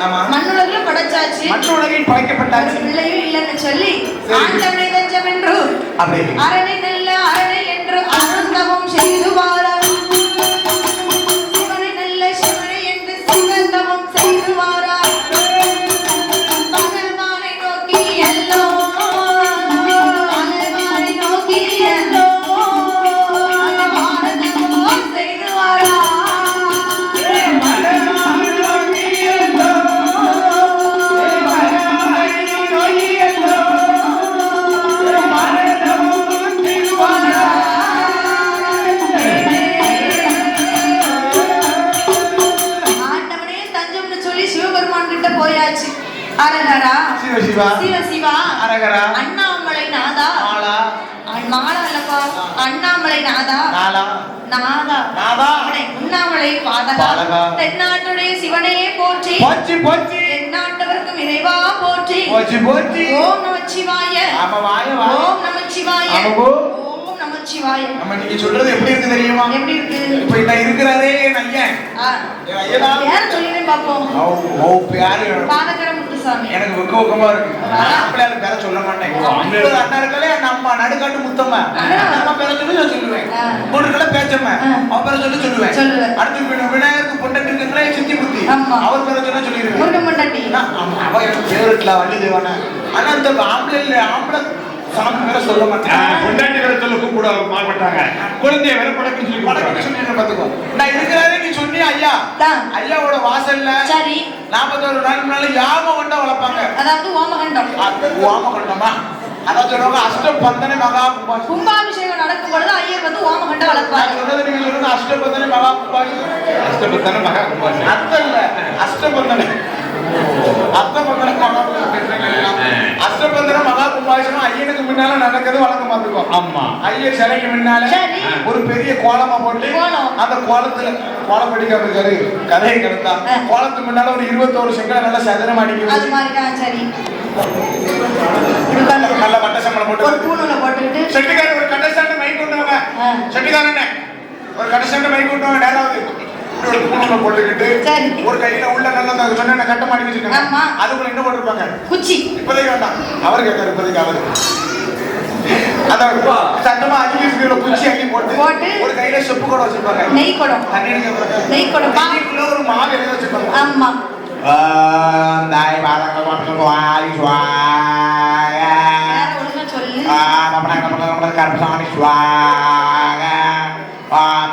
மண்ணுலகிலும் படைச்சாச்சு மண்ணுலகில் படைக்கப்பட்டாச்சு பிள்ளையும் இல்லைன்னு சொல்லி ஆண்டவனை தஞ்சம் என்று அரணை நாளா அண்ணாமலை நாதா நாதா நாதா உண்ணாமலை பாதகா தென்னாட்டுடைய சிவனையே போற்றி. போற்றி போற்றி. தென்னாட்டவர்க்கும் இறைவா போற்றி. போற்றி போற்றி. ஓம் நமச்சிவாய ஓம் நமச்சிவாய ஓம் நமச்சிவாய நம்ம நீங்க சொல்றது எப்படி இருக்கு தெரியுமா? எப்படி இருக்கு? இப்ப நான் இருக்கிறதே என் ஐயன். ஐயன்? சொல்லிடுறேன் எனக்கு வெக்க வெக்கமா இருக்கு. நான் ஆம்பளையால பேர சொல்ல மாட்டேன். ஐம்பது அண்ணா இருக்கலே நம்ம நடுக்காட்டு முத்தம்மா. நம்ம பேர சொல்லி நான் சொல்லுவேன். பொண்ணுக்களை பேச்சம்மா. ஆ. அவ பேர சொல்லி சொல்லுவேன். அடுத்து விநாயகருக்கு பொண்டட்டு இருக்குங்களே சித்தி புத்தி. அவர் பேர சொல்ல சொல்லிடுவேன். முருகன் பொண்டாட்டி. ஆனா, ஆமா, அவ எனக்கு ஃபேவரட்ல வள்ளி தேவான. ஆனா இந்த ஆம்பளை ஆம்பளை சாமி பேர சொல்ல மாட்டேன். பொண்டாட்டி வேற சொல்ல மாட்டாங்க குழந்தைய வேற படக்குன்னு சொல்லி. சொல்லிடுறேன் பாத்துக்கோ நான் இருக்கிறாரே நீ சொன்னியா ஐயா. ஐயாவோட வாசல்ல சரி. நாற்பத்தோரு நாள் முன்னால யாம கொண்டா வளர்ப்பாங்க? அதாவது ஓமகண்டம் அது வாம கொண்டமா அதான் சொல்லுவாங்க அஷ்டபந்தனை மகா கும்பாசி கும்பாபிஷேகம் நடக்கும் பொழுது ஐயர் வந்து ஓமகண்டம் வளர்ப்பாரு. நான் சொன்னது நீங்க சொல்லுங்க அஷ்டபந்தனை மகா கும்பாசி அஷ்டபத்தன மகா குமார் அர்த்தம் இல்ல அஷ்டபந்தனை அஷ்டபந்தனை மகா அஷ்டபந்தன மகா கும்பாபிஷேகம் ஐயனுக்கு முன்னால நடக்கிறது பார்த்துக்கோ ஆமா. ஐயர் சிலைக்கு முன்னால. ஒரு பெரிய கோலமா போட்டு. அந்த கோலத்துல கோலம் படிக்காம இருக்காரு கதையை கிடந்தா. கோலத்துக்கு முன்னால ஒரு இருபத்தோரு செங்கலை நல்லா சதுரம் அது அடிக்கிறது மாதிரி தான் சரி. நல்ல வட்ட சம்பளம் ஒரு போட்டு பூணூலை போட்டுக்கிட்டு. செட்டிக்காரர் ஒரு கடைசாண்டு மைக் கொண்டு வாங்க ஆ. செட்டிக்காரனே ஒரு கடைசாண்டு மைக் கொண்டு வாங்க நேராவது ஒரு பூணூலை போட்டுக்கிட்டு சரி. ஒரு கையில உள்ள நல்ல சொன்ன கட்ட மாடி வச்சிருக்காங்க. ஆமா. அதுக்குள்ள என்ன போட்டிருப்பாங்க? குச்சி. இப்போதைக்கு வேண்டாம். அவர் கேட்காரு இப்போதைக்கு அவரு. அதான் சட்டமா அஞ்சு கிலோ குச்சி அள்ளி போட்டு போட்டு. ஒரு கையில செப்பு கூட வச்சிருப்பாங்க நெய் குடம் நெய் குடம். நெய்க்குள்ள ஒரு மாவு எழுதி வச்சிருப்பாங்க ஆமா தாய் பாதங்கள் வேற ஒழுங்கா சொல்லு ஓம் அமரங்க அமரங்க கருப்பசாமி சுவாக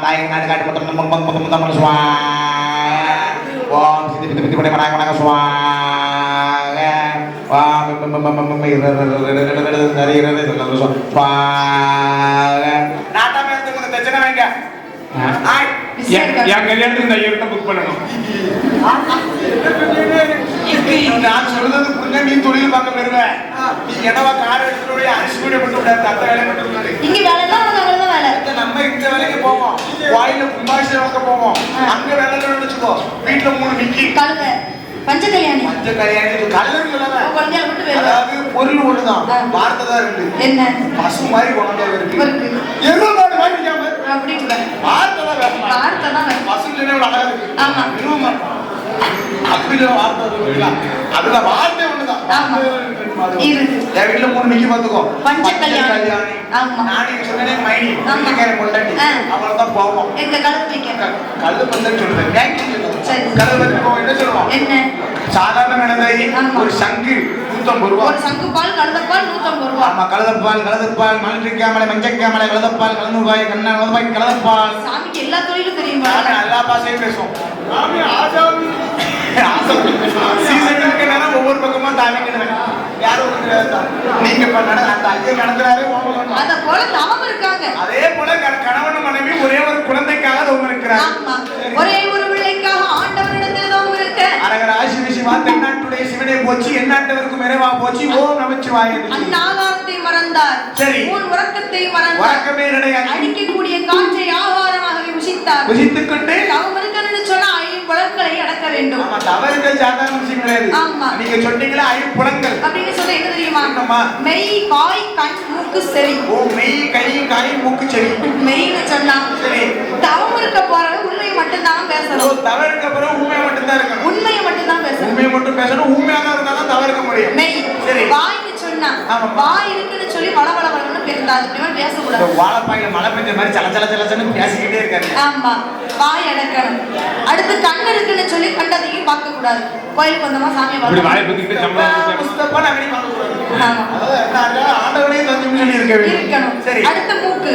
தாய் நாடு காட்டு முத்தம் முத்தம் முத்தம் சுவாக ஓம் சித்தி பித்தி பித்தி படை மடாங்க சுவாக என் கல்யாணத்துக்கு இந்த ஐயர்கிட்ட புக் பண்ணணும் நான் சொல்றது புரிஞ்ச நீ தொழில் பார்க்க பெறுவ நீ என்னவா கார் எடுத்துட்டு அரிசி கூட மட்டும் விடாது அந்த வேலை. மட்டும் இங்க வேலை நம்ம இந்த வேலைக்கு போவோம். வாயில கும்பாபிஷேகம் போவோம். அங்க வேலை வச்சுக்கோ. வீட்டுல மூணு பஞ்ச கல்யாணி பஞ்ச கல்யாணி கல்லூரி இல்லவே குழந்தைய விட்டு வேற. அதாவது தான் வார்த்தை என்ன? பசு மாதிரி குழந்தை இருக்கு. எவ்வளவு நாள் வாங்கிக்காம அப்படி இல்ல வார்த்தை தான் வார்த்தை பசு இல்லைன்னா அழகா இருக்கு. ஆமா. இன்னும் அப்படி ஒரு வார்த்தை இருக்குல்ல? அதுல வார்த்தை ஒண்ணுதான். என் வீட்டுல மூணு நிக்கி பாத்துக்கோ பஞ்ச கல்யாணி. ஆமா. நானே சொன்னேனே மைனி. ஆ. அவளதான் போவோம் எங்க கழுத்து கல்லு பந்தல். சொல்லுவோம். கல்லு பந்தல் போவோம் என்ன சொல்லுவோம்? என்ன? சாதாரண ஆமா. ஒரு சங்கு நூத்தம்பது ரூபா. ஒரு சங்கு பால் கழுதப்பால் நூத்தம்பது ரூபா. ஆமா கலதப்பால் கலதப்பால் மலர்ச்சிக்காமலை மஞ்சக்காமலை கலதப்பால் கலந்துபாய் கண்ணா கலதப்பாய் கலதப்பால் சாமிக்கு எல்லா தொழிலும் தெரியுமா? எல்லா பாசையும் பேசுவோம். சீசனுக்கு நேரம் ஒவ்வொரு பக்கமா தாமிக்கிடுவேன் யாரும். நீங்க நட அந்த ஐயர் நடத்துறாரே ஓமகம் அத போல தவம் இருக்காங்க. அதே போல கணவன் மனைவி ஒரே ஒரு குழந்தைக்காக தவம் இருக்கிறார் ஒரே ஒரு பிள்ளைக்காக ஆண்டவரிடத்தில் தவம் இருக்க. அரகர் ஆசி சிவா தென்னாட்டுடைய சிவனே போச்சு எந்நாட்டவருக்கும் இறைவா போச்சு ஓம் நமச்சிவாய அந்நாகாரத்தை மறந்தார். சரி. உன் உறக்கத்தை மறந்தார். வழக்கமே கிடையாது அடிக்கக்கூடிய காற்றை ஆகாரமாக புசித்தார் புசித்துக் கொண்டு தவம் இருக்கணும்னு சொன்னா ஐம்புலன்களை அடக்க வேண்டும். ஆமா தவறுகள் சாதாரண விஷயம் கிடையாது. ஆமா. நீங்க சொன்னீங்களா ஐம்புலங்கள் அப்படின்னு சொன்னா என்ன தெரியுமா? மெய் வாய் கண் மூக்கு செவி. ஓ மெய் கை காய் மூக்கு செவி. மெய்னு சொன்னா சரி. தவம் இருக்க போறவங்க உண்மையை மட்டும்தான் ஓ பேசணும் தவறுக்கு அப்புறம் உண்மை மட்டும்தான் இருக்கணும். உண்மையை மட்டும்தான் பேசணும். உண்மையை மட்டும் மட்டும் பேசணும். உண்மையாக இருந்தாலும் தவிர்க்க முடியும். மெய் சரி. வாய்க்கு சொன்னா. வாய் இருக்குன்னு சொல்லி வள வள வளன்னு இந்த பேசக்கூடாது. வாழைப்பாயில மழை பெஞ்ச மாதிரி சல சல பேசிக்கிட்டே இருக்காரு ஆமா. வாய் அடக்கணும். அடுத்து கண் இருக்குன்னு சொல்லி கண்டதையும் பார்க்க கூடாது கோயிலுக்கு வந்தோமா சாமி இருக்கணும். சரி. அடுத்த மூக்கு.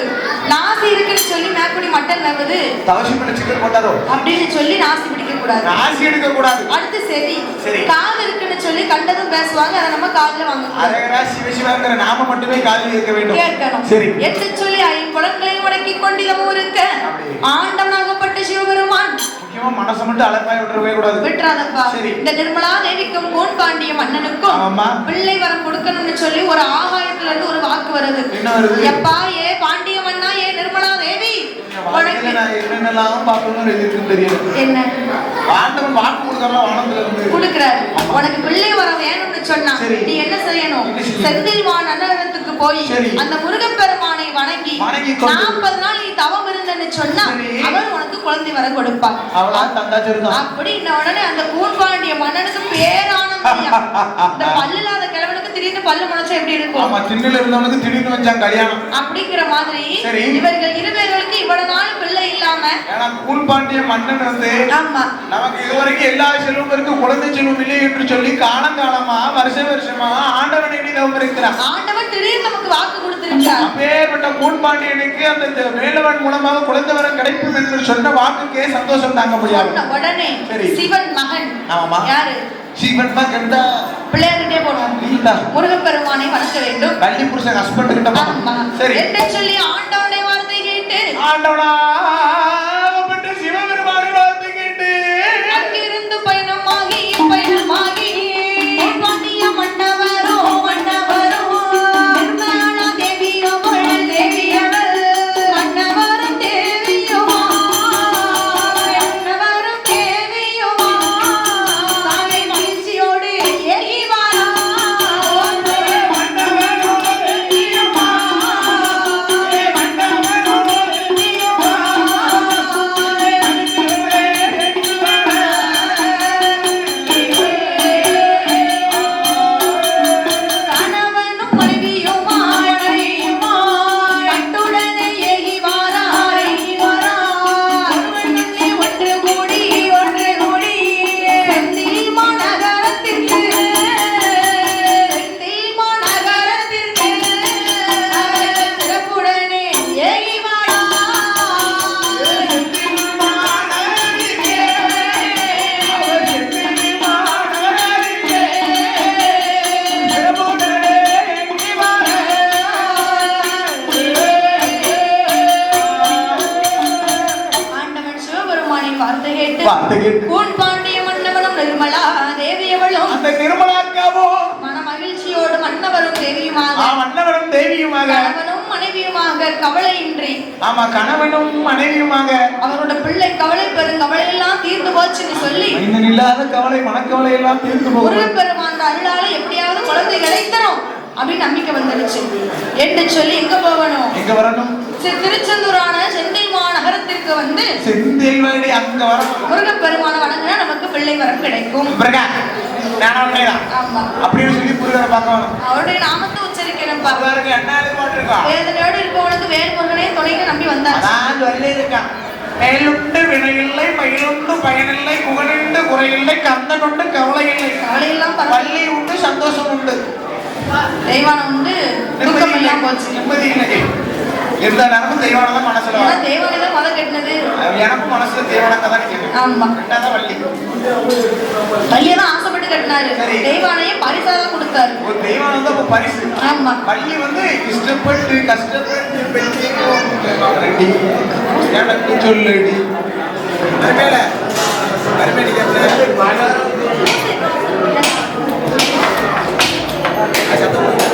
நாசி இருக்குன்னு சொல்லி மேற்கொடி மட்டன் மேவது தவசி பண்ண சிக்கன் போட்டாரோ? அப்படின்னு சொல்லி நாசி பிடிக்க கூடாது ராசி எடுக்க கூடாது அடுத்து செவி சரி. காது இருக்குன்னு சொல்லி கண்டதும் பேசுவாங்க. அதை நம்ம காதுல வாங்க நாம மட்டுமே காதில் இருக்க வேண்டும். கேட்கணும். சரி. என்று சொல்லி ஐம்புலன்களையும் அடக்கி கொண்டிதமும் இருக்க மட்டும் அலப்பாய் விட்டுறவே கூடாது விட்டுறாதப்பா. சரி. இந்த நிர்மலா தேவிக்கும் கோன் பாண்டிய மன்னனுக்கும் ஆமாம்மா. பிள்ளை வரம் கொடுக்கணும்னு சொல்லி ஒரு ஆகாயத்துல இருந்து ஒரு வாக்கு வருது. என்ன வருது? எப்பா ஏ பாண்டிய மன்னா ஏ நிர்மலா தேவி? பார்க்கணும்னு தெரியல என்ன? ஆண்டவன் வாக்கு கொடுக்கறலாம் வானத்துல இருந்து. கொடுக்கிறாரு. உனக்கு பிள்ளை சொன்னா. நீ என்ன செய்யணும்? செந்தில்வான் அன்னரத்துக்கு போய். அந்த முருகப்பெருமானை வணங்கி நாற்பது நாள் நீ தவம் இருந்தன்னு சொன்னா. அவர் உனக்கு குழந்தை வர கொடுப்பார் இருந்தான் அப்படின்ன உடனே அந்த கூன்பாண்டிய மன்னனுக்கு பேரானந்தம் இந்த பல்லு இல்லாத கிழவனுக்கு திடீர்னு பல்லு முளைச்சா எப்படி இருக்கும் திண்ணில இருந்தவனுக்கு திடீர்னு வச்சான் கல்யாணம் அப்படிங்கிற மாதிரி. இவர்கள் இருவர்களுக்கு இவ்வளவு நாள் பிள்ளை இல்லாம ஏன்னா கூழ்பாண்டிய மன்னன் வந்து ஆமா. நமக்கு இதுவரைக்கும் எல்லா செல்வம் இருக்கு குழந்தை செல்வம் இல்லை என்று சொல்லி காலங்காலமா வருஷ வருஷமா ஆண்டவன் எண்ணி தவம் இருக்கிறான் ஆண்டவன் திடீர்னு நமக்கு வாக்கு கொடுத்திருக்கார் அப்பேற்பட்ட கூழ்பாண்டியனுக்கு அந்த வேலவன் மூலமாக குழந்தை வரம் கிடைக்கும் என்று சொன்ன வாக்குக்கே சந்தோஷம் தாங்க முடியாது. உடனே சரி. சிவன் மகன். ஆமாம்மா. யாரு? சீவன் தான். கண்டா பிள்ளையார்கிட்டே போனோம் நீதா முருகப்பெருமானை வணங்க வேண்டும். கள்ளி புருஷன் ஹஸ்பண்ட் கிட்ட. ஆமா. சரி. என்று சொல்லி ஆண்டவனை வார்த்தை கேட்டு. ஆண்டவனா கூன் பாண்டிய மன்னவனும் நிர்மலா தேவியவளும் அந்த நிர்மலாக்காவோ? மன மகிழ்ச்சியோடு மன்னவரும் தேவியுமாக. ஆ மன்னவனும் தேவியுமாக. கணவனும் மனைவியுமாக கவலையின்றி. ஆமா கணவனும் மனைவியுமாக. அவரோட பிள்ளை கவலை பெரும் கவலை எல்லாம் தீர்ந்து போச்சுன்னு சொல்லி. இல்லாத கவலை மனக்கவலை எல்லாம் போகும். அருளால எப்படியாவது குழந்தை கிடைத்தரும் அப்படின்னு நம்பிக்கை வந்துடுச்சு என்று சொல்லி எங்க போகணும்? எங்க வரணும்? சி- திருச்செந்தூரான செந்தில் மாநகரத்திற்கு வந்து செந்தேல்வாடி அங்க வரணும் முருகப்பெருமான வணங்கினா நமக்கு பிள்ளை வரம் கிடைக்கும். அப்படின்னு சொல்லி புரிதலை பார்க்க வேணும் அவருடைய நாமத்தை எதிர்பார்த்திருக்கா வேதனையோடு இருப்பவனுக்கு வேல்முருகனே துணைக்கு நம்பி அதான் சொல்லி இருக்கான் மேலுண்டு வினையில்லை மயிலுண்டு பயனில்லை புகழுண்டு குறையில்லை கந்தனுண்டு கவலை இல்லை. கவலையெல்லாம் பள்ளி உண்டு சந்தோஷம் உண்டு. தெய்வானம் உண்டு துக்கம் எல்லாம் போச்சு. நிம்மதி இல்லை. இருந்த நேரமும் தெய்வானை தான் மனசுல வரும் தெய்வானை தான் முத கட்டினது. எனக்கும் மனசுல தெய்வானங்க தான் கட்டினது. ஆமா. கட்டாதான் வள்ளி. வள்ளியை தான் ஆசைப்பட்டு கட்டினாரு. தெய்வானையே பரிசா தான் கொடுத்தாரு. ஒரு தெய்வான வந்து பரிசு. ஆமா. வள்ளி வந்து இஷ்டப்பட்டு கஷ்டப்பட்டு பெண்டி எனக்கு சொல்லுடி. மேல அருமையில கேட்டேன். சத்தம்